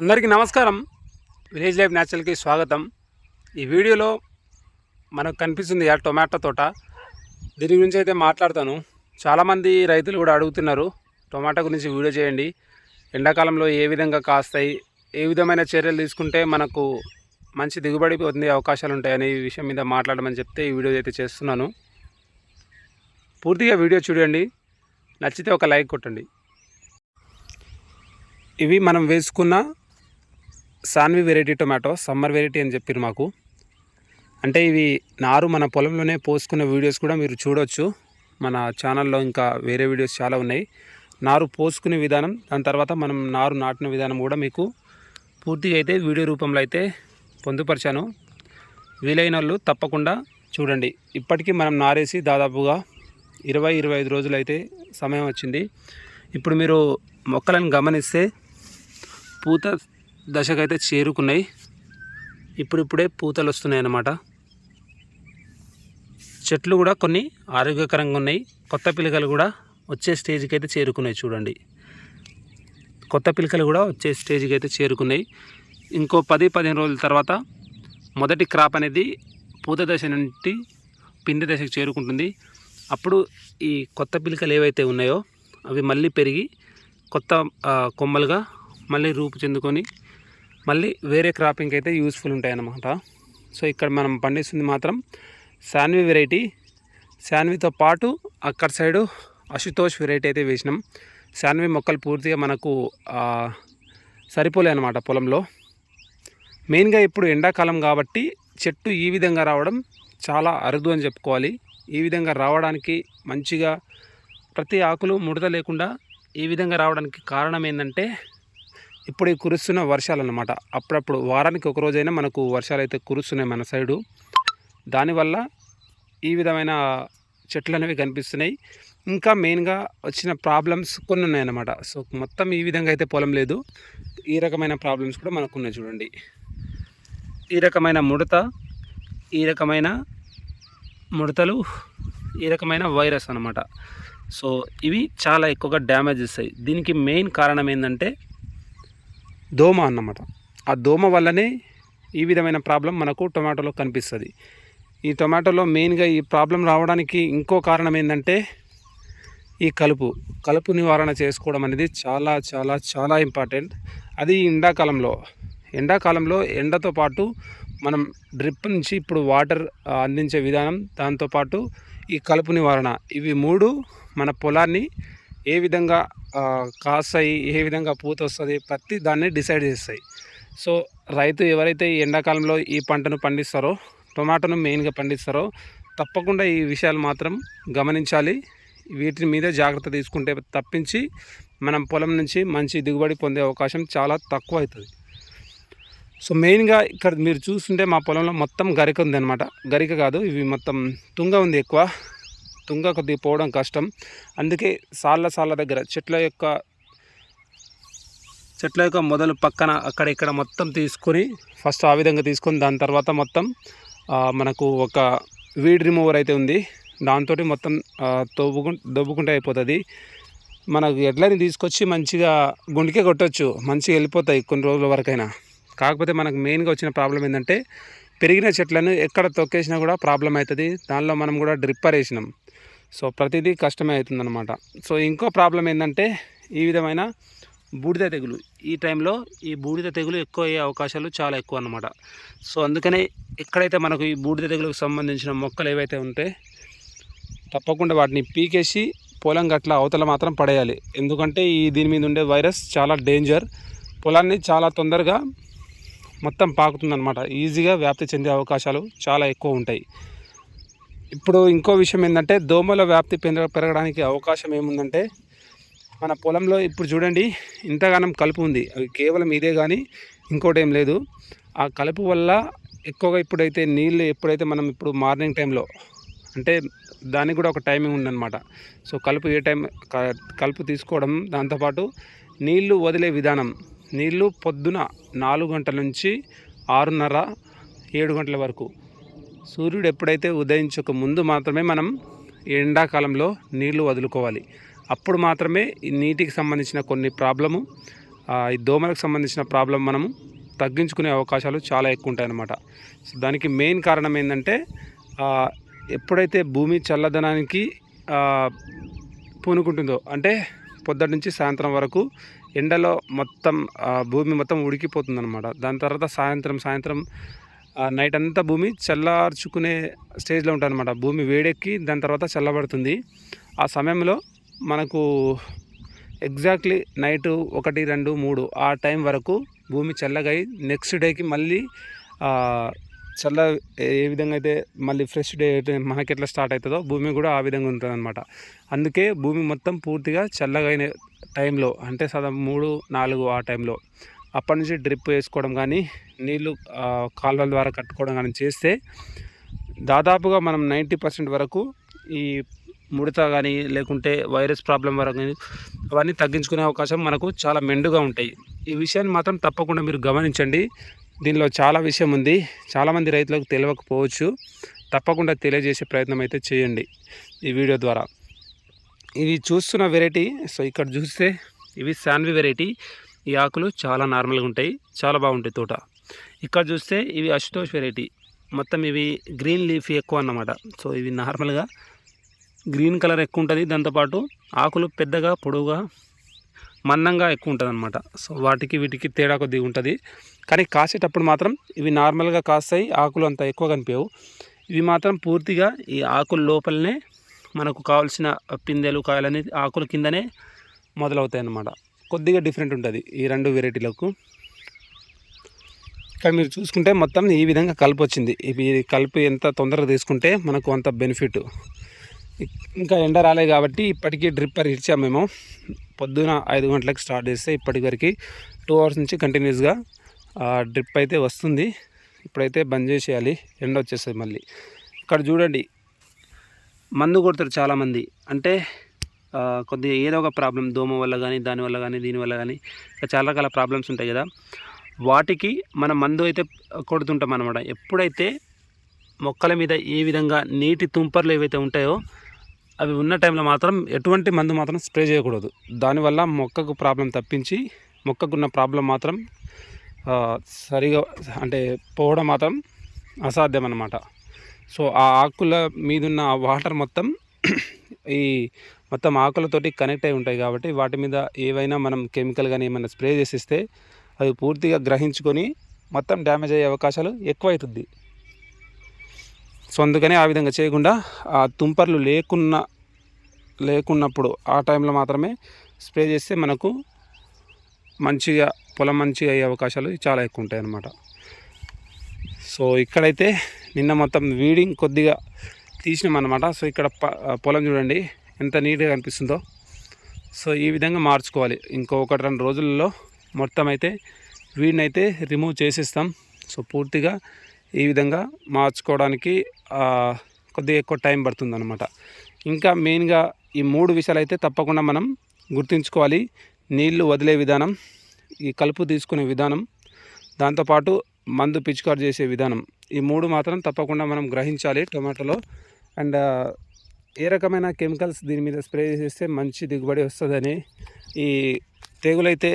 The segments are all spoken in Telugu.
అందరికీ నమస్కారం. విలేజ్ లైఫ్ న్యాచురల్కి స్వాగతం. ఈ వీడియోలో మనకు కనిపిస్తుంది ఆ టొమాటో తోట. దీని గురించి అయితే మాట్లాడతాను. చాలామంది రైతులు కూడా అడుగుతున్నారు టొమాటో గురించి వీడియో చేయండి. ఎండాకాలంలో ఏ విధంగా కాస్తాయి ఏ విధమైన చర్యలు తీసుకుంటే మనకు మంచి దిగుబడి పొందే అవకాశాలు ఉంటాయని ఈ విషయం మీద మాట్లాడమని చెప్తే ఈ వీడియో అయితే చేస్తున్నాను. పూర్తిగా వీడియో చూడండి. నచ్చితే ఒక లైక్ కొట్టండి. ఇవి మనం వేసుకున్న Saanvi variety tomato summer variety అని చెప్పారు మాకు. అంటే ఇవి నారు మన పొలంలోనే పోసుకున్న వీడియోస్ కూడా మీరు చూడొచ్చు. మన ఛానల్లో ఇంకా వేరే వీడియోస్ చాలా ఉన్నాయి. నారు పోసుకునే విధానం దాని తర్వాత మనం నారు నాటిన విధానం కూడా మీకు పూర్తిగా అయితే వీడియో రూపంలో అయితే పొందుపరిచాను. వీలైన వాళ్ళు తప్పకుండా చూడండి. ఇప్పటికీ మనం నారేసి దాదాపుగా ఇరవై ఇరవై ఐదు రోజులు అయితే సమయం వచ్చింది. ఇప్పుడు మీరు మొక్కలను గమనిస్తే పూత దశకైతే చేరుకున్నాయి. ఇప్పుడిప్పుడే పూతలు వస్తున్నాయి అన్నమాట. చెట్లు కూడా కొన్ని ఆరోగ్యకరంగా ఉన్నాయి. కొత్త పిలకలు కూడా వచ్చే స్టేజ్కి అయితే చేరుకున్నాయి చూడండి. కొత్త పిలకలు కూడా వచ్చే స్టేజ్కి అయితే చేరుకున్నాయి. ఇంకో పది పదిహేను రోజుల తర్వాత మొదటి క్రాప్ అనేది పూత దశ నుండి పిండి దశకు చేరుకుంటుంది. అప్పుడు ఈ కొత్త పిలకలు ఏవైతే ఉన్నాయో అవి మళ్ళీ పెరిగి కొత్త కొమ్మలుగా మళ్ళీ రూపు చెందుకొని మళ్ళీ వేరే క్రాపింగ్ అయితే యూస్ఫుల్ ఉంటాయన్నమాట. సో ఇక్కడ మనం పండిస్తుంది మాత్రం శాన్వి వెరైటీ. శాన్వితో పాటు అక్కడ సైడు అశుతోష్ వెరైటీ అయితే వేసినాం. శాన్వి మొక్కలు పూర్తిగా మనకు సరిపోలే అనమాట పొలంలో. మెయిన్గా ఇప్పుడు ఎండాకాలం కాబట్టి చెట్టు ఈ విధంగా రావడం చాలా అరుదు అని చెప్పుకోవాలి. ఈ విధంగా రావడానికి మంచిగా ప్రతి ఆకులు ముడత లేకుండా ఈ విధంగా రావడానికి కారణం ఏంటంటే ఇప్పుడు ఈ కురుస్తున్న వర్షాలు అన్నమాట అప్పుడప్పుడు వారానికి ఒక రోజైనా మనకు వర్షాలు అయితే కురుస్తున్నాయి మన సైడు. దానివల్ల ఈ విధమైన చెట్లు అనేవి కనిపిస్తున్నాయి. ఇంకా మెయిన్గా వచ్చిన ప్రాబ్లమ్స్ కొన్ని ఉన్నాయన్నమాట సో మొత్తం ఈ విధంగా అయితే పొలం లేదు. ఈ రకమైన ప్రాబ్లమ్స్ కూడా మనకు ఉన్నాయి చూడండి. ఈ రకమైన ముడత ఈ రకమైన ముడతలు ఈ రకమైన వైరస్ అన్నమాట. సో ఇవి చాలా ఎక్కువగా డ్యామేజ్ ఇస్తాయి దీనికి మెయిన్ కారణం ఏంటంటే దోమ అన్నమాట. ఆ దోమ వల్లనే ఈ విధమైన ప్రాబ్లం మనకు టొమాటోలో కనిపిస్తుంది. ఈ టొమాటోలో మెయిన్గా ఈ ప్రాబ్లం రావడానికి ఇంకో కారణం ఏంటంటే ఈ కలుపు. కలుపు నివారణ చేసుకోవడం అనేది చాలా చాలా చాలా ఇంపార్టెంట్. అది ఎండాకాలంలో. ఎండాకాలంలో ఎండతో పాటు మనం డ్రిప్ నుంచి ఇప్పుడు వాటర్ అందించే విధానం దాంతోపాటు ఈ కలుపు నివారణ. ఇవి మూడు మన పొలాన్ని ఏ విధంగా కాస్తాయి ఏ విధంగా పూత వస్తుంది ప్రతి దాన్ని డిసైడ్ చేస్తాయి. సో రైతు ఎవరైతే ఈ ఎండాకాలంలో ఈ పంటను పండిస్తారో టొమాటోను మెయిన్గా పండిస్తారో తప్పకుండా ఈ విషయాలు మాత్రం గమనించాలి. వీటి మీద జాగ్రత్త తీసుకుంటే తప్పించి మనం పొలం నుంచి మంచి దిగుబడి పొందే అవకాశం చాలా తక్కువ అవుతుంది. సో మెయిన్గా ఇక్కడ మీరు చూస్తుంటే మా పొలంలో మొత్తం గరిక ఉంది అనమాట గరిక కాదు ఇవి మొత్తం తుంగ ఉంది ఎక్కువ. తుంగ కొద్దిగా పోవడం కష్టం. అందుకే సాళ్ళ సాళ్ళ దగ్గర చెట్ల యొక్క చెట్ల యొక్క మొదలు పక్కన అక్కడ ఇక్కడ మొత్తం తీసుకొని ఫస్ట్ ఆ విధంగా తీసుకొని దాని తర్వాత మొత్తం మనకు ఒక వీడ్ రిమూవర్ అయితే ఉంది. దాంతో మొత్తం ఆ, దొబ్బుకుంటే అయిపోతుంది. మనకు ఎడ్లని తీసుకొచ్చి మంచిగా గుండికే కొట్టచ్చు. మంచిగా వెళ్ళిపోతాయి కొన్ని రోజుల వరకైనా. కాకపోతే మనకు మెయిన్గా వచ్చిన ప్రాబ్లం ఏంటంటే పెరిగిన చెట్లను ఎక్కడ తొక్కేసినా కూడా ప్రాబ్లం అవుతుంది. దానిలో మనం కూడా డ్రిప్పర్ వేసినాం. సో ప్రతిదీ కష్టమే అవుతుందన్నమాట. సో ఇంకో ప్రాబ్లం ఏంటంటే ఈ విధమైన బూడిద తెగులు. ఈ టైంలో ఈ బూడిద తెగులు ఎక్కువ అయ్యే అవకాశాలు చాలా ఎక్కువ అన్నమాట సో అందుకనే ఎక్కడైతే మనకు ఈ బూడిద తెగులకు సంబంధించిన మొక్కలు ఏవైతే ఉంటే తప్పకుండా వాటిని పీకేసి పొలం గట్ల అవతల మాత్రం పడేయాలి. ఎందుకంటే ఈ దీని మీద ఉండే వైరస్ చాలా డేంజర్. పొలాన్ని చాలా తొందరగా మొత్తం పాకుతుందన్నమాట. ఈజీగా వ్యాప్తి చెందే అవకాశాలు చాలా ఎక్కువ ఉంటాయి. ఇప్పుడు ఇంకో విషయం ఏంటంటే దోమల వ్యాప్తి పెరగ పెరగడానికి అవకాశం ఏముందంటే మన పొలంలో ఇప్పుడు చూడండి ఇంతగానం కలుపు ఉంది. అవి కేవలం ఇదే కానీ ఇంకోటి ఏం లేదు. ఆ కలుపు వల్ల ఎక్కువగా ఇప్పుడైతే నీళ్ళు ఎప్పుడైతే మనం ఇప్పుడు మార్నింగ్ టైంలో అంటే దానికి కూడా ఒక టైమింగ్ ఉందన్నమాట. సో కలుపు ఏ టైం క- కలుపు తీసుకోవడం దాంతోపాటు నీళ్ళు వదిలే విధానం. నీళ్ళు పొద్దున నాలుగు గంటల నుంచి ఆరున్నర ఏడు గంటల వరకు. సూర్యుడు ఎప్పుడైతే ఉదయించక ముందు మాత్రమే మనం ఎండాకాలంలో నీళ్ళు వదులుకోవాలి. అప్పుడు మాత్రమే ఈ నీటికి సంబంధించిన కొన్ని ప్రాబ్లము ఈ దోమలకు సంబంధించిన ప్రాబ్లం మనం తగ్గించుకునే అవకాశాలు చాలా ఎక్కువ ఉంటాయన్నమాట సో దానికి మెయిన్ కారణం ఏంటంటే ఎప్పుడైతే భూమి చల్లదనానికి పూనుకుంటుందో అంటే పొద్దుటి నుంచి సాయంత్రం వరకు ఎండలో మొత్తం భూమి మొత్తం ఉడికిపోతుందన్నమాట. దాని తర్వాత సాయంత్రం సాయంత్రం నైట్ అంతా భూమి చల్లార్చుకునే స్టేజ్లో ఉంటుంది అనమాట భూమి వేడెక్కి దాని తర్వాత చల్లబడుతుంది. ఆ సమయంలో మనకు ఎగ్జాక్ట్లీ నైట్ ఒకటి రెండు మూడు ఆ టైం వరకు భూమి చల్లగా అయి నెక్స్ట్ డేకి మళ్ళీ చల్ల ఏ విధంగా అయితే మళ్ళీ ఫ్రెష్ డే మనకి ఎట్లా స్టార్ట్ అవుతుందో భూమి కూడా ఆ విధంగా ఉంటుంది అనమాట అందుకే భూమి మొత్తం పూర్తిగా చల్లగా అయిన టైంలో అంటే సదా మూడు నాలుగు ఆ టైంలో అప్పటి నుంచి డ్రిప్ వేసుకోవడం కానీ నీళ్ళు కాలువల ద్వారా కట్టుకోవడం కానీ చేస్తే దాదాపుగా మనం నైంటీ పర్సెంట్ వరకు ఈ ముడత కానీ లేకుంటే వైరస్ ప్రాబ్లం వరకు కానీ అవన్నీ తగ్గించుకునే అవకాశం మనకు చాలా మెండుగా ఉంటాయి. ఈ విషయాన్ని మాత్రం తప్పకుండా మీరు గమనించండి. దీనిలో చాలా విషయం ఉంది. చాలామంది రైతులకు తెలియకపోవచ్చు. తప్పకుండా తెలియజేసే ప్రయత్నం అయితే చేయండి ఈ వీడియో ద్వారా. ఇది చూస్తున్న వెరైటీ సో ఇక్కడ చూస్తే ఇవి శాన్వి వెరైటీ. ఈ ఆకులు చాలా నార్మల్గా ఉంటాయి. చాలా బాగుంటాయి తోట. ఇక్కడ చూస్తే ఇవి అశుతోష్ వెరైటీ. మొత్తం ఇవి గ్రీన్ లీఫ్ ఎక్కువ అన్నమాట. సో ఇవి నార్మల్గా గ్రీన్ కలర్ ఎక్కువ ఉంటుంది. దాంతోపాటు ఆకులు పెద్దగా పొడవుగా మందంగా ఎక్కువ ఉంటుంది అనమాట సో వాటికి వీటికి తేడా కొద్దిగా ఉంటుంది. కానీ కాసేటప్పుడు మాత్రం ఇవి నార్మల్గా కాస్తాయి. ఆకులు అంత ఎక్కువ కనిపించవు. ఇవి మాత్రం పూర్తిగా ఈ ఆకుల లోపలనే మనకు కావాల్సిన పిందెలు కాయలు అనేది ఆకుల కిందనే మొదలవుతాయి అన్నమాట కొద్దిగా డిఫరెంట్ ఉంటుంది ఈ రెండు వెరైటీలకు ఇక్కడ మీరు చూసుకుంటే మొత్తం ఈ విధంగా కలుపు వచ్చింది. ఇవి కలిపి ఎంత తొందరగా తీసుకుంటే మనకు అంత బెనిఫిట్ ఇంకా ఎండ రాలేదు కాబట్టి ఇప్పటికీ డ్రిప్పర్ ఇచ్చాము మేము. పొద్దున ఐదు గంటలకు స్టార్ట్ చేస్తే ఇప్పటి వరకు టూ అవర్స్ నుంచి కంటిన్యూస్గా డ్రిప్ అయితే వస్తుంది. ఇప్పుడైతే బంద్ చేసేయాలి. ఎండ వచ్చేస్తుంది మళ్ళీ. ఇక్కడ చూడండి మందు కొడతారు చాలామంది. అంటే కొద్దిగా ఏదో ఒక ప్రాబ్లం దోమ వల్ల కానీ దాని వల్ల కానీ దీని వల్ల కానీ ఇంకా చాలా రకాల ప్రాబ్లమ్స్ ఉంటాయి కదా. వాటికి మన మందు అయితే కొడుతుంటాం అనమాట ఎప్పుడైతే మొక్కల మీద ఏ విధంగా నీటి తుంపర్లు ఏవైతే ఉంటాయో అవి ఉన్న టైంలో మాత్రం ఎటువంటి మందు మాత్రం స్ప్రే చేయకూడదు. దానివల్ల మొక్కకు ప్రాబ్లం తప్పించి మొక్కకున్న ప్రాబ్లం మాత్రం సరిగా అంటే పోవడం మాత్రం అసాధ్యం అన్నమాట. సో ఆ ఆకుల మీదున్న వాటర్ మొత్తం ఈ మొత్తం ఆకులతోటి కనెక్ట్ అయి ఉంటాయి కాబట్టి వాటి మీద ఏవైనా మనం కెమికల్ కానీ ఏమైనా స్ప్రే చేసిస్తే అవి పూర్తిగా గ్రహించుకొని మొత్తం డ్యామేజ్ అయ్యే అవకాశాలు ఎక్కువ అవుతుంది సో అందుకని ఆ విధంగా చేయకుండా ఆ తుంపర్లు లేకున్న లేకున్నప్పుడు ఆ టైంలో మాత్రమే స్ప్రే చేస్తే మనకు మంచిగా పొలం మంచిగా అయ్యే అవకాశాలు చాలా ఎక్కువ ఉంటాయి అన్నమాట. సో ఇక్కడైతే నిన్న మొత్తం వీడింగ్ కొద్దిగా తీసినాం అనమాట సో ఇక్కడ ప- పొలం చూడండి. ఎంత నీట్గా కనిపిస్తుందో. సో ఈ విధంగా మార్చుకోవాలి. ఇంకో ఒకటి రెండు రోజుల్లో మొత్తం అయితే వీడినైతే రిమూవ్ చేసేస్తాం. సో పూర్తిగా ఈ విధంగా మార్చుకోవడానికి కొద్దిగా ఎక్కువ టైం పడుతుందనమాట ఇంకా మెయిన్గా ఈ మూడు విషయాలు అయితే తప్పకుండా మనం గుర్తుంచుకోవాలి. నీళ్ళు వదిలే విధానం ఈ కలుపు తీసుకునే విధానం దాంతోపాటు మందు పిచికారు చేసే విధానం. ఈ మూడు మాత్రం తప్పకుండా మనం గ్రహించాలి టొమాటోలో. అండ్ ఏ రకమైన కెమికల్స్ దీని మీద స్ప్రే చేస్తే మంచి దిగుబడి వస్తుందని ఈ తెగులైతే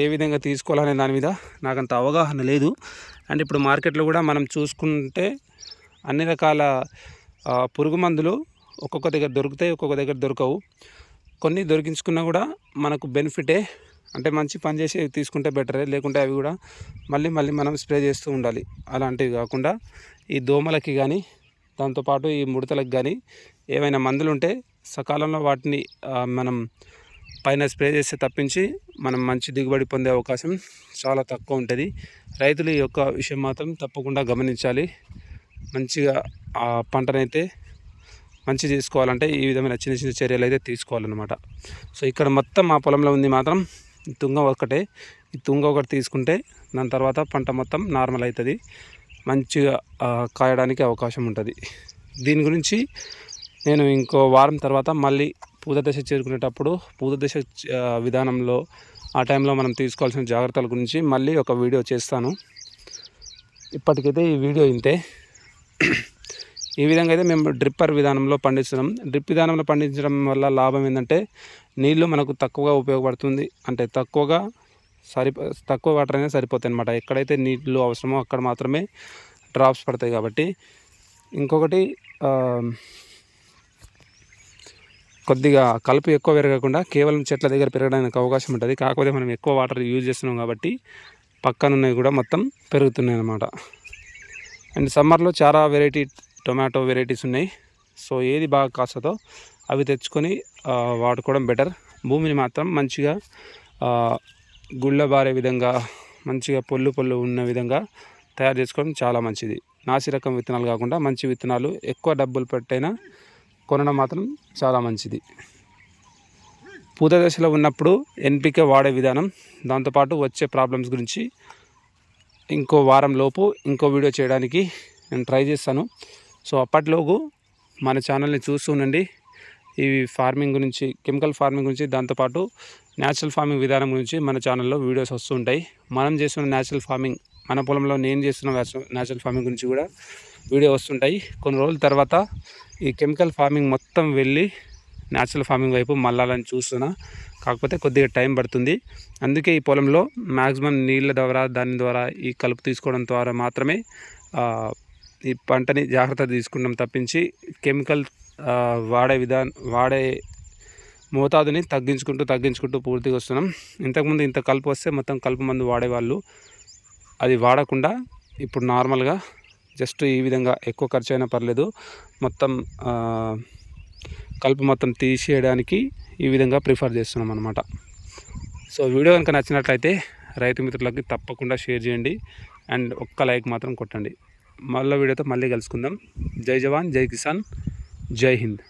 ఏ విధంగా తీసుకోవాలనే దాని మీద నాకు అంత అవగాహన లేదు. అండ్ ఇప్పుడు మార్కెట్లో కూడా మనం చూసుకుంటే అన్ని రకాల పురుగు మందులు ఒక్కొక్క దగ్గర దొరుకుతాయి ఒక్కొక్క దగ్గర దొరకవు. కొన్ని దొరికించుకున్నా కూడా మనకు బెనిఫిటే అంటే మంచి పని చేసేవి తీసుకుంటే బెటరే లేకుంటే అవి కూడా మళ్ళీ మళ్ళీ మనం స్ప్రే చేస్తూ ఉండాలి. అలాంటివి కాకుండా ఈ దోమలకి కానీ దాంతోపాటు ఈ ముడతలకు కానీ ఏవైనా మందులు ఉంటే సకాలంలో వాటిని మనం పైన స్ప్రే చేస్తే తప్పించి మనం మంచి దిగుబడి పొందే అవకాశం చాలా తక్కువ ఉంటుంది. రైతులు ఈ యొక్క విషయం మాత్రం తప్పకుండా గమనించాలి. మంచిగా ఆ పంటనైతే మంచి చేసుకోవాలంటే ఈ విధమైన చిన్న చిన్న చర్యలు అయితే తీసుకోవాలన్నమాట. సో ఇక్కడ మొత్తం మా పొలంలో ఉంది మాత్రం ఈ తుంగ ఒకటే ఈ తుంగ ఒకటి తీసుకుంటే దాని తర్వాత పంట మొత్తం నార్మల్ అవుతుంది మంచిగా కాయడానికి అవకాశం ఉంటుంది. దీని గురించి నేను ఇంకో వారం తర్వాత మళ్ళీ పూత దశ చేరుకునేటప్పుడు పూత దశ విధానంలో ఆ టైంలో మనం తీసుకోవాల్సిన జాగ్రత్తల గురించి మళ్ళీ ఒక వీడియో చేస్తాను. ఇప్పటికైతే ఈ వీడియో ఇంతే. ఈ విధంగా అయితే మేము డ్రిప్పర్ విధానంలో పండిస్తున్నాం డ్రిప్ విధానంలో పండించడం వల్ల లాభం ఏంటంటే నీళ్ళు మనకు తక్కువగా ఉపయోగపడుతుంది. అంటే తక్కువగా సరి తక్కువ వాటర్ అయినా సరిపోతాయి అనమాట ఎక్కడైతే నీళ్ళు అవసరమో అక్కడ మాత్రమే డ్రాప్స్ పడతాయి కాబట్టి. ఇంకొకటి కొద్దిగా కలుపు ఎక్కువ పెరగకుండా కేవలం చెట్ల దగ్గర పెరగడానికి అవకాశం ఉంటుంది. కాకపోతే మనం ఎక్కువ వాటర్ యూజ్ చేస్తున్నాం కాబట్టి పక్కనున్నవి కూడా మొత్తం పెరుగుతున్నాయి అన్నమాట. అండ్ సమ్మర్లో చాలా వెరైటీ టొమాటో వెరైటీస్ ఉన్నాయి. సో ఏది బాగా కాస్తుందో అవి తెచ్చుకొని వాడుకోవడం బెటర్. భూమిని మాత్రం మంచిగా గుళ్ళబారే విధంగా మంచిగా పొల్లు పొల్లు ఉన్న విధంగా తయారు చేసుకోవడం చాలా మంచిది. నాసి రకం విత్తనాలు కాకుండా మంచి విత్తనాలు ఎక్కువ డబ్బులు పెట్టైనా కొనడం మాత్రం చాలా మంచిది. పూత దశలో ఉన్నప్పుడు ఎన్పికే వాడే విధానం దాంతోపాటు వచ్చే ప్రాబ్లమ్స్ గురించి ఇంకో వారం లోపు ఇంకో వీడియో చేయడానికి నేను ట్రై చేస్తాను. సో అప్పట్లోపు మన ఛానల్ని చూస్తూ ఉండండి. ఈ ఫార్మింగ్ గురించి కెమికల్ ఫార్మింగ్ గురించి దాంతోపాటు న్యాచురల్ ఫార్మింగ్ విధానం గురించి మన ఛానల్లో వీడియోస్ వస్తుంటాయి మనం చేస్తున్న న్యాచురల్ ఫార్మింగ్ మన పొలంలో నేను చేస్తున్న న్యాచురల్ ఫార్మింగ్ గురించి కూడా వీడియో వస్తుంటాయి. కొన్ని రోజుల తర్వాత ఈ కెమికల్ ఫార్మింగ్ మొత్తం వెళ్ళి న్యాచురల్ ఫార్మింగ్ వైపు మళ్ళాలని చూస్తున్నా. కాకపోతే కొద్దిగా టైం పడుతుంది. అందుకే ఈ పొలంలో మ్యాక్సిమం నీళ్ళ ద్వారా దాని ద్వారా ఈ కలుపు తీసుకోవడం ద్వారా మాత్రమే ఈ పంటని జాగ్రత్త తీసుకుంటాం తప్పించి కెమికల్ వాడే విధానం వాడే మోతాదుని తగ్గించుకుంటూ తగ్గించుకుంటూ పూర్తిగా వస్తున్నాం. ఇంతకుముందు ఇంత కలుపు వస్తే మొత్తం కలుపు మందు వాడేవాళ్ళు. అది వాడకుండా ఇప్పుడు నార్మల్గా జస్ట్ ఈ విధంగా ఎక్కువ ఖర్చు అయినా పర్లేదు. మొత్తం కలుపు మొత్తం తీసేయడానికి ఈ విధంగా ప్రిఫర్ చేస్తున్నాం అనమాట సో వీడియో కనుక నచ్చినట్లయితే రైతు మిత్రులకి తప్పకుండా షేర్ చేయండి. అండ్ ఒక్క లైక్ మాత్రం కొట్టండి. మళ్ళీ వీడియోతో మళ్ళీ కలుసుకుందాం. జై జవాన్ జై కిసాన్ జై హింద్.